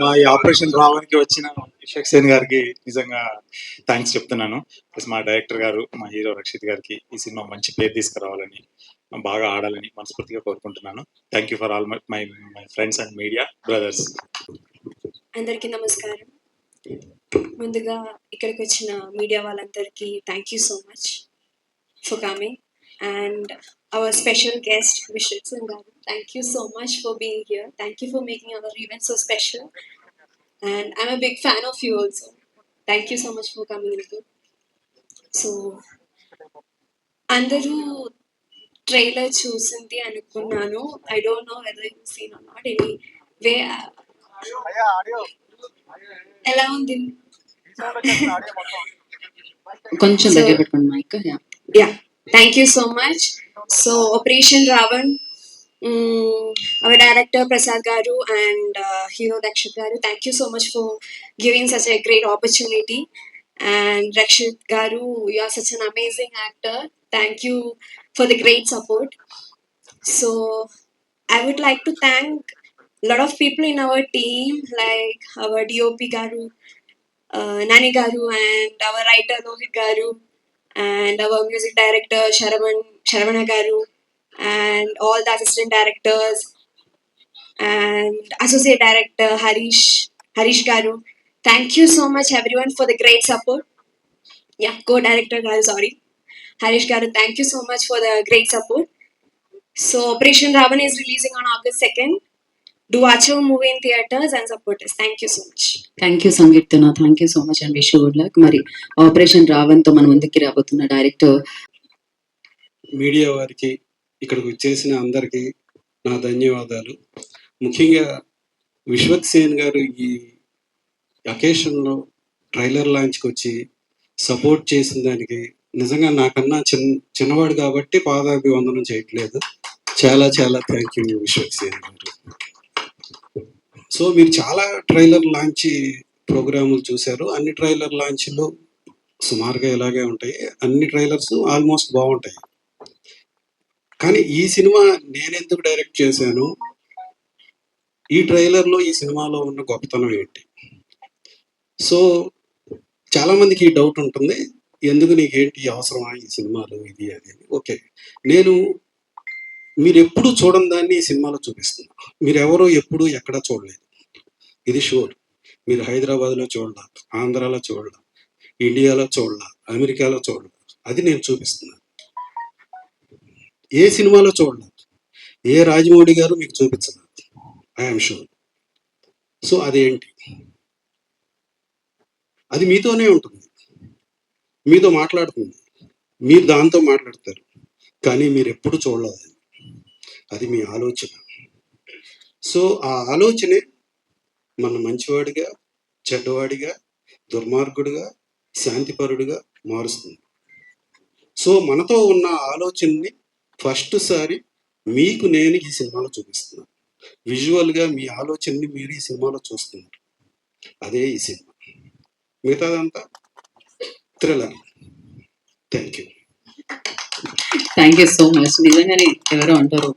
మా ఈ ఆపరేషన్ రావడానికి వచ్చిన ఇషాక్ సేన్ గారికి నిజంగా థ్యాంక్స్ చెప్తున్నాను. ప్లస్ మా డైరెక్టర్ గారు మా హీరో రక్షిత్ గారికి ఈ సినిమా మంచి పేరు తీసుకురావాలని బాగా ఆడాలని మనస్ఫూర్తిగా కోరుకుంటున్నాను. Thank you for all my my my friends and media brothers అందరికీ నమస్కారం. ముందుగా ఇక్కడికి వచ్చిన మీడియా వాళ్ళందరికీ thank you so much for coming and our special guest Vishwak Singh garu thank you so much for being here thank you for making our event so special and I'm a big fan of you also thank you so much for coming so అందరూ trailer చూసింది అనుకున్నాను. I don't know whether you seen not any way ఎలా ఉంది? కొంచెం So- దగ్గర పెట్టుకోండి mic. yeah. Thank you so much. So operation ravan mm, our director prasad garu and uh, hero rakshit garu thank you so much for giving such a great opportunity. And rakshit garu you are such an amazing actor. Thank you for the great support. So i would like to thank a lot of people in our team like our dop garu uh, nani garu and our writer rohit garu and our music director Sharavan Sharavana Garu and all the assistant directors and associate director Harish Harish Garu. Thank you so much everyone for the great support. Yeah, co-director Garu, sorry. Harish Garu, thank you so much for the great support. So Operation Ravan is releasing on August 2nd. Do watch our movie in theaters and support us. Thank you so much. Thank you సంగీతన thank you so much and wish good luck మరి operation రావణ్తో మన ముందుకి రాబోతున్న director media వారికి ఇక్కడికి వచ్చేసిన అందరికీ నా ధన్యవాదాలు. ముఖ్యంగా విశ్వత్ సేన్ గారు ఈ అకేషన్లో ట్రైలర్ లాంచ్కి వచ్చి సపోర్ట్ చేసిన దానికి నిజంగా నాకన్నా చిన్న చిన్నవాడు కాబట్టి పాదాభివందనం చేయట్లేదు. చాలా చాలా థ్యాంక్ యూ విశ్వత్ సేన్ గారు. సో మీరు చాలా ట్రైలర్ లాంచ్ ప్రోగ్రాములు చూశారు. అన్ని ట్రైలర్ లాంచ్లు సుమారుగా ఇలాగే ఉంటాయి? అన్ని ట్రైలర్స్ ఆల్మోస్ట్ బాగుంటాయి. కానీ ఈ సినిమా నేనెందుకు డైరెక్ట్ చేశాను? ఈ ట్రైలర్లో ఈ సినిమాలో ఉన్న గొప్పతనం ఏంటి? సో చాలా మందికి ఈ డౌట్ ఉంటుంది. ఎందుకు నీకేంటి అవసరమా ఈ సినిమాలు ఇది అది అని ఓకే. నేను మీరు ఎప్పుడు చూడని దాన్ని ఈ సినిమాలో చూపిస్తున్నారు. మీరు ఎవరు ఎప్పుడు ఎక్కడ చూడలేదు. ఇది షూర్ మీరు హైదరాబాద్లో చూడాల ఆంధ్రాలో చూడాల ఇండియాలో చూడాల అమెరికాలో చూడాల అది నేను చూపిస్తున్నాను. ఏ సినిమాలో చూడలేదు? ఏ రాజమౌళి గారు మీకు చూపించలేదు? ఐఎమ్ షూర్ సో అదేంటి? అది మీతోనే ఉంటుంది. మీతో మాట్లాడుతుంది. మీరు దాంతో మాట్లాడతారు. కానీ మీరు ఎప్పుడు చూడలేదు. అది మీ ఆలోచన. సో ఆ ఆలోచనే మన మంచివాడిగా చెడ్డవాడిగా దుర్మార్గుడిగా శాంతిపరుడిగా మారుస్తుంది. సో మనతో ఉన్న ఆలోచనని ఫస్ట్ సారి మీకు నేను ఈ సినిమాలో చూపిస్తున్నాను. విజువల్గా మీ ఆలోచనని మీరు ఈ సినిమాలో చూస్తున్నారు. అదే ఈ సినిమా. మిగతాదంతా thriller. Thank you thank you so much. నిజంగానే ఎవరో అంటారు